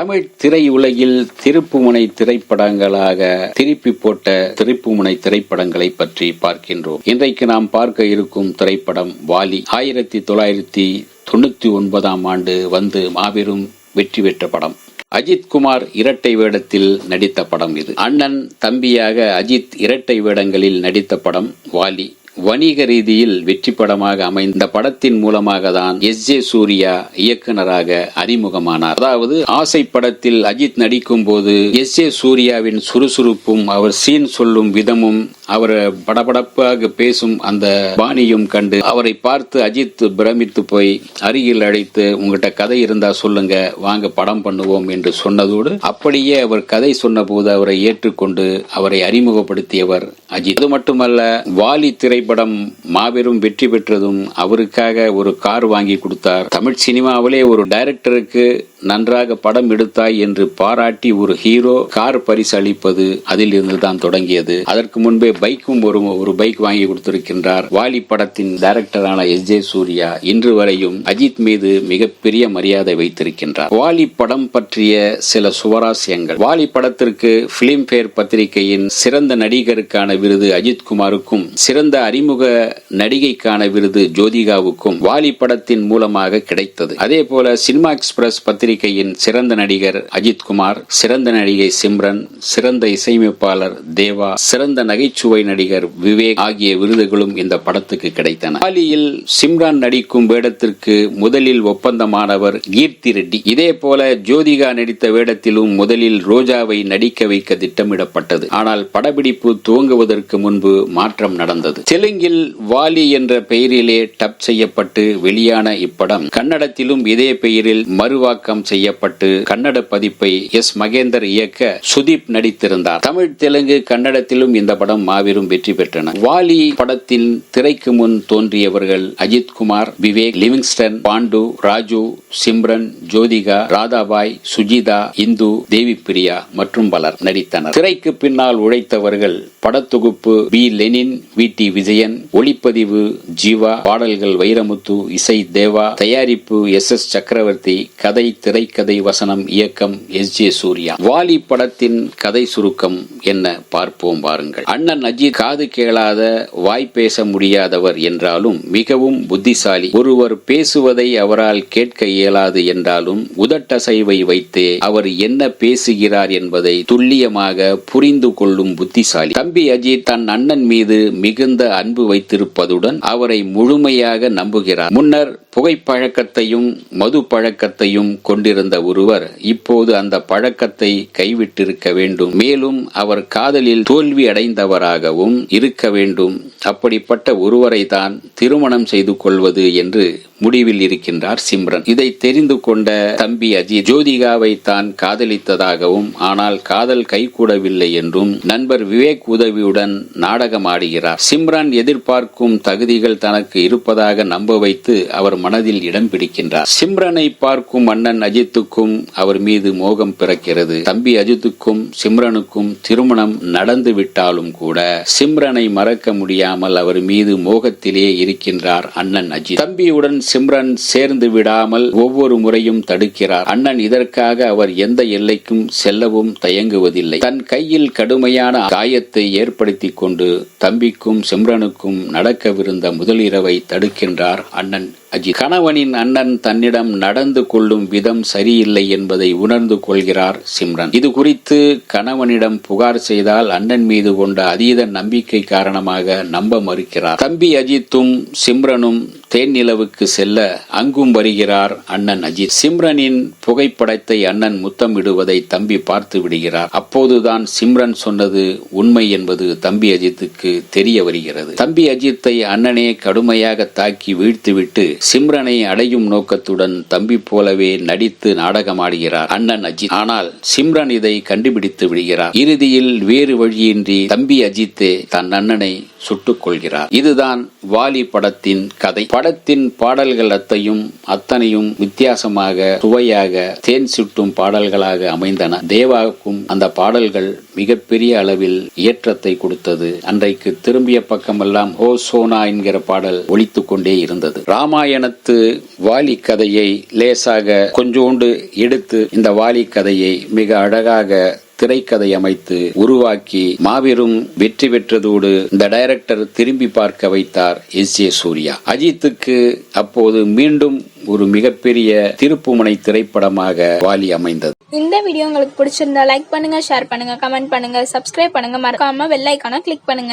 தமிழ் திரையுலகில் திருப்புமுனை திரைப்படங்களாக திருப்பி போட்ட திருப்புமுனை திரைப்படங்களை பற்றி பார்க்கின்றோம். இன்றைக்கு நாம் பார்க்க இருக்கும் திரைப்படம் வாலி. ஆயிரத்தி தொள்ளாயிரத்தி தொண்ணூத்தி ஒன்பதாம் ஆண்டு வந்து மாபெரும் வெற்றி பெற்ற படம். அஜித் குமார் இரட்டை வேடத்தில் நடித்த படம் இது. அண்ணன் தம்பியாக அஜித் இரட்டை வேடங்களில் நடித்த படம் வாலி. வணிக ரீதியில் வெற்றி படமாக அமைந்த படத்தின் மூலமாக தான் எஸ் ஜே சூர்யா இயக்குனராக அறிமுகமானார். அதாவது ஆசை படத்தில் அஜித் நடிக்கும் போது எஸ் ஜே சூர்யாவின் சுறுசுறுப்பும் அவர் சீன் சொல்லும் விதமும் அவர் படபடப்பாக பேசும் அந்த பாணியும் கண்டு அவரை பார்த்து அஜித் பிரமித்து போய் அருகில் அழைத்து உங்ககிட்ட கதை இருந்தா சொல்லுங்க வாங்க படம் பண்ணுவோம் என்று சொன்னதோடு அப்படியே அவர் கதை சொன்னபோது அவரை ஏற்றுக்கொண்டு அவரை அறிமுகப்படுத்தியவர் அஜித். அது மட்டுமல்ல வாலி திரை திரைப்படம் மாபெரும் வெற்றி பெற்றதும் அவருக்காக ஒரு கார் வாங்கி கொடுத்தார். தமிழ் சினிமாவிலே ஒரு டைரக்டருக்கு நன்றாக படம் எடுத்தாய் என்று பாராட்டி ஒரு ஹீரோ கார் பரிசு அளிப்பது அதில் இருந்துதான் தொடங்கியது. அதற்கு முன்பே பைக்கும் ஒரு ஒரு பைக் வாங்கி கொடுத்திருக்கின்றார். வாலி படத்தின் டைரக்டரான எஸ் ஜே சூர்யா இன்று வரையும் அஜித் மீது மிகப்பெரிய மரியாதை வைத்திருக்கின்றார். வாலி படம் பற்றிய சில சுவராசியங்கள் வாலி படத்திற்கு பிலிம்பேர் பத்திரிகையின் சிறந்த நடிகருக்கான விருது அஜித் குமாருக்கும் சிறந்த அறிமுக நடிகைக்கான விருது ஜோதிகாவுக்கும் வாலி படத்தின் மூலமாக கிடைத்தது. அதே போல சினிமா எக்ஸ்பிரஸ் பத்திரிகையின் சிறந்த நடிகர் அஜித் குமார் சிறந்த நடிகை சிம்ரன் சிறந்த இசையமைப்பாளர் தேவா சிறந்த நகைச்சுவை நடிகர் விவேக் ஆகிய விருதுகளும் இந்த படத்துக்கு கிடைத்தன. பாலியில் சிம்ரான் நடிக்கும் வேடத்திற்கு முதலில் ஒப்பந்தமானவர் கீர்த்தி ரெட்டி. இதே போல ஜோதிகா நடித்த வேடத்திலும் முதலில் ரோஜாவை நடிக்க வைக்க திட்டமிடப்பட்டது. ஆனால் படப்பிடிப்பு துவங்குவதற்கு முன்பு மாற்றம் நடந்தது. தெலுங்கில் வாலி என்ற பெயரிலே டப் செய்யப்பட்டு வெளியான இப்படம். கன்னடத்திலும் இதே பெயரில் மறுவாக்கம் செய்யப்பட்டு கன்னட பதிப்பை எஸ். மகேந்தர் இயக்க சுதீப் நடித்திருந்தார். தமிழ் தெலுங்கு கன்னடத்திலும் இந்த படம் மாபெரும் வெற்றி பெற்றன. வாலி படத்தின் திரைக்கு முன் தோன்றியவர்கள் அஜித் குமார் விவேக் லிவிங்ஸ்டன் பாண்டு ராஜு சிம்ரன் ஜோதிகா ராதாபாய் சுஜிதா இந்து தேவி பிரியா மற்றும் பலர் நடித்தனர். திரைக்கு பின்னால் உழைத்தவர்கள் படத்தொகுப்பு B Lenin V. T. Vijayan ஒளிப்பதிவு ஜீவா பாடல்கள் வைரமுத்து இசை தேவா தயாரிப்பு எஸ். எஸ். சக்கரவர்த்தி கதை திரைக்கதை வசனம் இயக்கம் எஸ் ஜே சூர்யா. வாலி படத்தின் கதை சுருக்கம் என்ன பார்ப்போம் வாருங்கள் அண்ணன் அஜித் காது கேளாத வாய் பேச முடியாதவர் என்றாலும் மிகவும் புத்திசாலி. ஒருவர் பேசுவதை அவரால் கேட்க இயலாது என்றாலும் உதட்டசைவை வைத்தே அவர் என்ன பேசுகிறார் என்பதை துல்லியமாக புரிந்து கொள்ளும் புத்திசாலி. தம்பி அஜித் தன் அண்ணன் மீது மிகுந்த அன்பு வைத்திருப்பதுடன் அவரை முழுமையாக நம்புகிறார். முன்னர் புகைப்பழக்கத்தையும் மது பழக்கத்தையும் கொண்டு கொண்டிருந்த ஒருவர் இப்போது அந்த பழக்கத்தை கைவிட்டிருக்க வேண்டும். மேலும் அவர் காதலில் தோல்வி அடைந்தவராகவும் இருக்க வேண்டும். அப்படிப்பட்ட ஒருவரை தான் திருமணம் செய்து கொள்வது என்று முடிவில் இருக்கின்றார் சிம்ரன். இதை தெரிந்து கொண்ட தம்பி அஜித் ஜோதிகாவை தான் காதலித்ததாகவும் ஆனால் காதல் கைகூடவில்லை என்றும் நண்பர் விவேக் உதவியுடன் நாடகமாடுகிறார். சிம்ரன் எதிர்பார்க்கும் தகுதிகள் தனக்கு இருப்பதாக நம்ப வைத்து அவர் மனதில் இடம் பிடிக்கின்றார். சிம்ரனை பார்க்கும் அண்ணன் அஜித்துக்கும் அவர் மீது மோகம் பிறக்கிறது. தம்பி அஜித்துக்கும் சிம்ரனுக்கும் திருமணம் நடந்து விட்டாலும் கூட சிம்ரனை மறக்க முடியாமல் அவர் மீது மோகத்திலே இருக்கின்றார் அண்ணன் அஜித். தம்பியுடன் சிம்ரன் சேர்ந்து விடாமல் ஒவ்வொரு முறையும் தடுக்கிறார். அண்ணன் இதற்காக அவர் எந்த எல்லைக்கும் செல்லவும் தயங்குவதில்லை. தன் கையில் கடுமையான காயத்தை ஏற்படுத்திக் கொண்டு தம்பிக்கும் சிம்ரனுக்கும் நடக்கவிருந்த முதலிரவை தடுக்கின்றார் அண்ணன் அஜித் கணவனின் அண்ணன் தன்னிடம் நடந்து கொள்ளும் விதம் சரியில்லை என்பதை உணர்ந்து கொள்கிறார் சிம்ரன். இது குறித்து கணவனிடம் புகார் செய்தால் அண்ணன் மீது கொண்ட அதீத நம்பிக்கை காரணமாக நம்ப மறுக்கிறார். தம்பி அஜித்தும் சிம்ரனும் தேன் நிலவுக்கு செல்ல அங்கும் வருகிறார் அண்ணன் அஜித். சிம்ரனின் புகைப்படத்தை அண்ணன் முத்தமிடுவதை தம்பி பார்த்து விடுகிறார். அப்போதுதான் சிம்ரன் சொன்னது உண்மை என்பது தம்பி அஜித்துக்கு தெரிய வருகிறது. தம்பி அஜித்தை அண்ணனே கடுமையாக தாக்கி வீழ்த்துவிட்டு சிம்ரனை அடையும் நோக்கத்துடன் தம்பி போலவே நடித்து நாடகமாடுகிறார் அண்ணன் அஜித். ஆனால் சிம்ரன் இதை கண்டுபிடித்து விடுகிறார். இறுதியில் வேறு வழியின்றி தம்பி அஜித்தே தன் அண்ணனை சுட்டுக் கொள்கிறார் இதுதான் வாலி படத்தின் கதை. படத்தின் பாடல்கள் அத்தையும் அத்தனையும் வித்தியாசமாக சுவையாக தேன் சுட்டும் பாடல்களாக அமைந்தன. தேவாவுக்கும் அந்த பாடல்கள் மிகப்பெரிய அளவில் ஏற்றத்தை கொடுத்தது. அன்றைக்கு திரும்பிய பக்கமெல்லாம் ஹோ சோனா என்கிற பாடல் ஒலித்துக் கொண்டே இருந்தது. ராமாயணத்து வாலி கதையை லேசாக கொஞ்சோண்டு எடுத்து இந்த வாலி கதையை மிக அழகாக திரைக்கதை அமைத்து உருவாக்கி மாபெரும் வெற்றி பெற்றதோடு இந்த டைரக்டர் திரும்பி பார்க்க வைத்தார் எஸ் ஜே சூர்யா. அஜித்துக்கு அப்போது மீண்டும் ஒரு மிகப்பெரிய திருப்புமுனை திரைப்படமாக வாலி அமைந்தது. இந்த வீடியோ உங்களுக்கு பிடிச்சிருந்தா லைக் பண்ணுங்க ஷேர் பண்ணுங்க கமெண்ட் பண்ணுங்க சப்ஸ்கிரைப் பண்ணுங்க. மறக்காம வெள்ளைக்கான கிளிக் பண்ணுங்க.